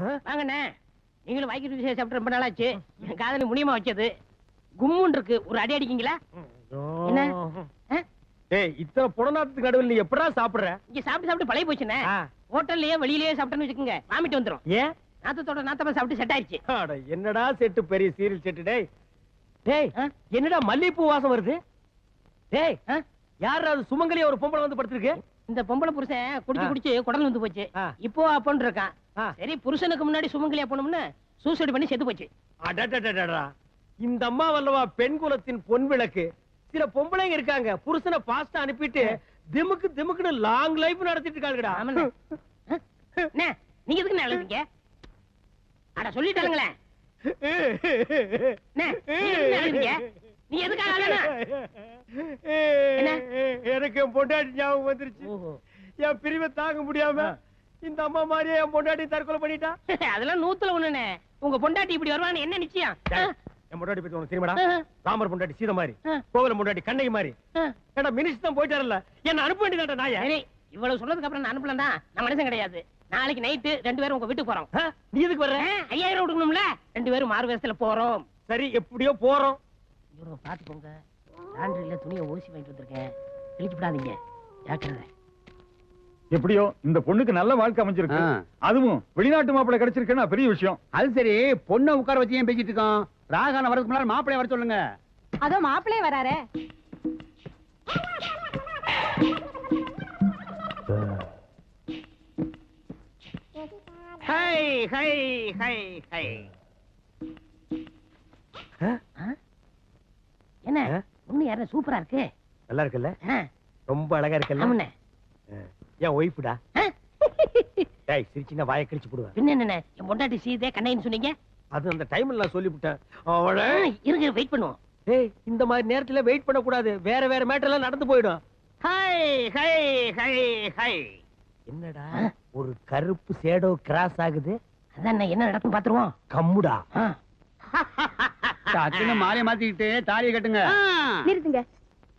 வாங்கண்ணே. நீங்களும் வாய்க்கு ருசியை சாப்பிட்டு ரொம்ப நாளாச்சு. என் காதலி முடியுமா வச்சது. கும்முன் இருக்கு. ஒரு அடி அடிக்கீங்களா? என்ன? ஏய் இத்தனை புடநாத்துக்கு நடுவில் நீ எப்படா சாப்பிடுற? இங்க சாப்பிட்டு சாப்பிட்டு பழைய போச்சுண்ணே. ஆ, ஹோட்டல்லயே வெளியிலயே சாப்பிட்டேன்னு வச்சுக்கோங்க. வாமிட்டு வந்துரும். ஏன்? நாத்தத்தோட நாத்தமா சாப்பிட்டு செட் ஆயிடுச்சு அட, என்னடா செட்டு பெரிய சீரியல் செட்டு டேய். டேய்? என்னடா மல்லிகைப்பூ வாசம் வருது? டேய்? யாரா அது சுமங்கலியா ஒரு பொம்பளை வந்து படுத்திருக்கு? இந்த பொம்பளை புருஷன் குடிச்சு. குடிச்சு குடல் வந்து போச்சு. இப்போ அப்பன்னு இருக்கான். சரி புருஷனுக்கு முன்னாடி சுமங்கலியா போனோம்னு சூசைட் பண்ணி செத்து போச்சு. இந்த அம்மா வல்லவா பெண் குலத்தின் பொன் விளக்கு. சில பொம்பளைங்க இருக்காங்க. புருஷனை பாஸ்டா அனுப்பிட்டு திமுக்கு திமுக்குன்னு லாங் லைஃப் நடத்திட்டு இருக்காங்கடா நீங்க எதுக்கு எழுதுங்க அட சொல்லிட்டாங்களேன் நீ எதுக்காக? எனக்கு என் பொண்டாட்டி ஞாபகம் வந்துருச்சு. என் பிரிவை தாங்க முடியாம இந்த அம்மா மாதிரியே என் பொண்டாட்டி தற்கொலை பண்ணிட்டா? அதெல்லாம் நூத்துல ஒண்ணுண்ணே. உங்க பொண்டாட்டி இப்படி வருவான்னு என்ன நிச்சயம்? என் பொண்டாட்டி பத்தி உனக்கு தெரியுமாடா. ராமர் பொண்டாட்டி சீதை மாதிரி. கோவில பொண்டாட்டி கண்ணகி மாதிரி. ஏடா மினிஸ்டர் தான் போயிட்டாருல்ல என்ன அனுப்ப வேண்டியதாடா நாய? இவ்வளவு சொன்னதுக்கு அப்புறம் நான் அனுப்பலாம் தான் நான் மனுஷன் கிடையாது. நாளைக்கு நைட்டு ரெண்டு பேரும் உங்க வீட்டுக்கு போறோம்? நீ எதுக்கு வர்ற? ஐயாயிரம் கொடுக்கணும்ல? ரெண்டு பேரும் மாறு வேஷத்துல போறோம். சரி எப்படியோ போறோம். இவரை பாத்துக்கோங்க லாண்டரியில துணியை ஊசி வாங்கிட்டு வந்திருக்கேன். கிழிச்சு விடாதீங்க ஜாக்கிரதை. எப்படியோ இந்த பொண்ணுக்கு நல்ல வாழ்க்கை அமைஞ்சிருக்கு. அதுவும் வெளிநாட்டு மாப்பிள்ளை கிடைச்சிருக்குன்னா பெரிய விஷயம். அது சரி. பொண்ணை உட்கார வச்சு ஏன் பேசிட்டு இருக்கோம்? ராகான வரதுக்கு முன்னாடி மாப்பிளைய வர சொல்லுங்க. அதோ மாப்பிளே வராரே. ஹை ஹை ஹை ஹை என்ன ஆ? பொண்ணு சூப்பரா இருக்கு? நல்லா இருக்குல்ல? ரொம்ப அழகா இருக்குல்ல? என் ஒய்ஃப்டா? டேய் சிரிச்சினா வாயை கிழிச்சு போடுவேன். பின்ன என்னண்ணே? என் பொண்டாட்டி சீதே கண்ணைன்னு சொன்னீங்க? அது அந்த டைம்ல நான் சொல்லிவிட்டேன். அவளை. இருங்க வெயிட் பண்ணுவோம். டேய் இந்த மாதிரி நேரத்துல வெயிட் பண்ண கூடாது வேற வேற மேட்டர் எல்லாம் நடந்து போயிடும். ஹை ஹை ஹை ஹை என்னடா? ஒரு கருப்பு சேடோ கிராஸ் ஆகுது. அதான் என்ன நடக்கும் பாத்துருவோம் கம்முடா. டக்குன்னு மாலையை மாத்திக்கிட்டு தாலியை கட்டுங்க. நிறுத்துங்க.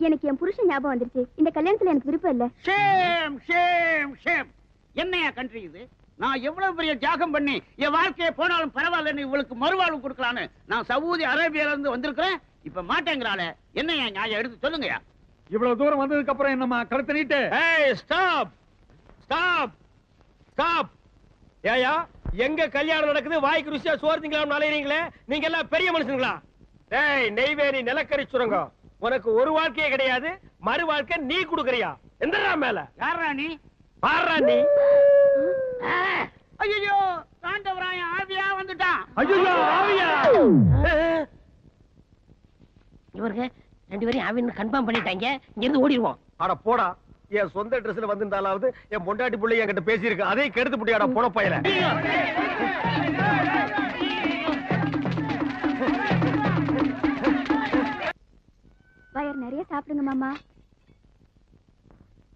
எனக்கு என் புருஷன் ஞாபகம் வந்துருச்சு. இந்த கல்யாணத்துல எனக்கு விருப்பம் இல்ல. Shame shame shame. என்னையா கண்ட்ரி இது? நான் எவ்வளவு பெரிய தியாகம் பண்ணி என் வாழ்க்கையை போனாலும் பரவாயில்லன்னு இவளுக்கு மறுவாழ்வு கொடுக்கலான்னு நான் சவுதி அரேபியால இருந்து வந்திருக்கிறேன். இப்ப மாட்டேங்கிறாளே. என்னையா நியாயம் எடுத்து சொல்லுங்கயா இவ்வளவு தூரம் வந்ததுக்கு அப்புறம் என்னம்மா கழுத்து நீட்டு? ஏய் ஸ்டாப் ஸ்டாப் ஸ்டாப் ஏயா எங்க கல்யாணம் நடக்குது? வாய்க்கு ருசியா சோறு திங்கலாம் அலையறீங்களே? நீங்க எல்லாம் பெரிய மனுஷங்களா டேய் நெய்வேலி நிலக்கரி சுரங்கம். உனக்கு ஒரு வாழ்க்கையே கிடையாது. மறு வாழ்க்கை நீ குடுக்கறியா? எந்தடா மேல. யாரா நீ? பாடுறா நீ. ஐயோ தாண்டவராயன் ஆவியா வந்துட்டான் ஐயோ ஆவியா. இவருக்கு ரெண்டு பேரும் ஆவின்னு கன்ஃபார்ம் பண்ணிட்டாங்க. இங்க இருந்து ஓடிடுவோம் அட போடா. என் சொந்த ட்ரெஸ்ல வந்திருந்தாலாவது என் பொண்டாட்டி புள்ளை என்கிட்ட பேசியிருக்கு. அதையும் கெடுத்து புட்டியாடா போன பையல. வயர் நிறைய சாப்பிடுங்க மாமா.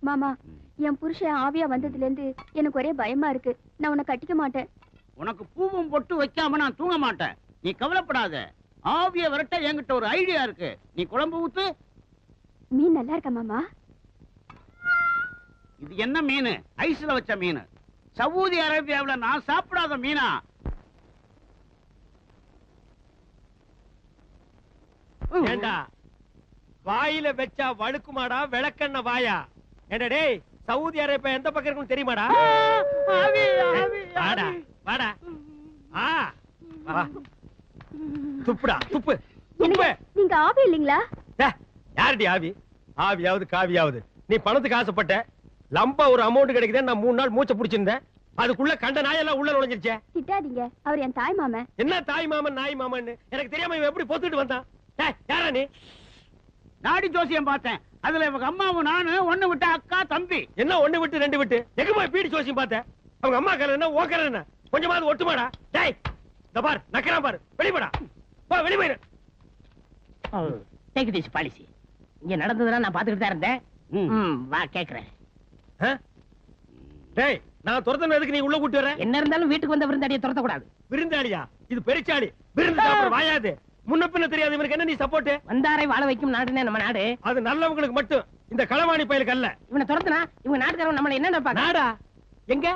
மாமா என் புருஷன் ஆவியா வந்ததுல இருந்து எனக்கு ஒரே பயமா இருக்கு. நான் உன்னை கட்டிக்க மாட்டேன். உனக்கு பூவும் பொட்டு வைக்காம நான் தூங்க மாட்டேன். நீ கவலைப்படாத. ஆவிய விரட்ட என்கிட்ட ஒரு ஐடியா இருக்கு. நீ குழம்பு ஊத்து. மீன் நல்லா இருக்கா மாமா? இது என்ன மீன்? ஐஸ்ல வச்ச மீன். சவுதி அரேபியாவுல நான் சாப்பிடாத மீனா? ஏண்டா? வாயில வச்சா வழுக்குமாடா விளக்கண்ண வாயா? டேய் சவுதி அரேபியா எந்த பக்கம் இருக்குன்னு தெரியுமாடா? வாடா வாடா. ஆ. வா. துப்புடா துப்பு துப்பு. நீங்க ஆவி இல்லைங்களா? யாருடி ஆவி? ஆவியாவது காவியாவது. நீ பணத்துக்கு ஆசைப்பட்ட லம்பா ஒரு அமௌண்ட் கிடைக்குதுன்னு நான் மூணு நாள் மூச்சை பிடிச்சிருந்தேன். அதுக்குள்ள கண்ட நாயெல்லாம் உள்ள நுழைஞ்சிருச்சே. திட்டாதீங்க. அவர் என் தாய் மாமன். என்ன தாய் மாமன் நாய் மாமன்னு? எனக்கு தெரியாம இவன் எப்படி பொத்துட்டு வந்தான்? யாரா நீ? நாடி ஜோசியம் பார்த்தேன். அதுல இவங்க அம்மாவும் நானு ஒண்ணு விட்ட அக்கா தம்பி. என்ன ஒண்ணு விட்டு ரெண்டு விட்டு? எங்க போய் பீடி ஜோசியம் பார்த்த? அவங்க அம்மா கல என்ன ஓக்கற என்ன? கொஞ்சமாவது ஒட்டுமாடா. டேய் இந்த பார் நக்கறான் பாரு. வெளிப்படா போ வெளி போயிரு. டேக் திஸ் பாலிசி இங்க நடந்ததெல்லாம் நான் பாத்துக்கிட்டு தான் இருந்தேன் வா கேக்குறேன்? டேய் நான் துரத்தன எதுக்கு நீ உள்ள கூட்டி வர என்ன இருந்தாலும் வீட்டுக்கு வந்த விருந்தாடியை துரத்த கூடாது விருந்தாளியா? இது பெருச்சாளி. விருந்து சாப்பிட வாயாது. முன்ன பின்ன தெரியாது. இவனுக்கு என்ன நீ சப்போர்ட் வந்தாரை வாழ வைக்கும் நாடுனே நம்ம நாடு. அது நல்லவங்களுக்கு மட்டும். இந்த களவாணி பயலுக்கு அல்ல. இவனை துரத்துனா இவங்க நாட்டுக்காரங்க நம்மள என்ன நினைப்பாங்க நாடா? எங்க?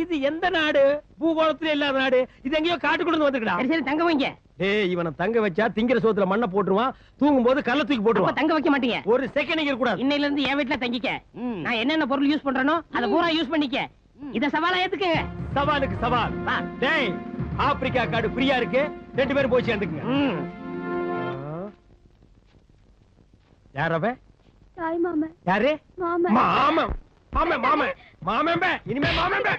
இது எந்த நாடு? பூகோளத்துல இல்லாத நாடு. இது எங்கேயோ காட்டுக்குள்ள வந்திருக்கா சரி சரி தங்க வைங்க. டேய் இவனை தங்க வச்சா திங்கிற சோத்துல மண்ணை போட்டுருவான் தூங்கும் போது கல்ல தூக்கி அப்ப போட்டுருவான் தங்க வைக்க மாட்டீங்க. ஒரு செகண்ட் இருக்க கூடாது இன்னையில இருந்து என் வீட்டுல தங்கிக்க. நான் என்னென்ன பொருள் யூஸ் பண்றேனோ அத பூரா யூஸ் பண்ணிக்க. இத சவாலா ஏத்துக்கங்க. சவாலுக்கு சவால். டேய் ஆப்பிரிக்கா காடு ஃப்ரீயா இருக்கு. ரெண்டு பேரும் போய் சேர்ந்துக்குங்க. ம். யார் அவன் தாய் மாமன். யாரு? மாமன். மாமன். மாமன் மாமன். മാമേമ്പേ ഇനിമേ മാമേമ്പേ.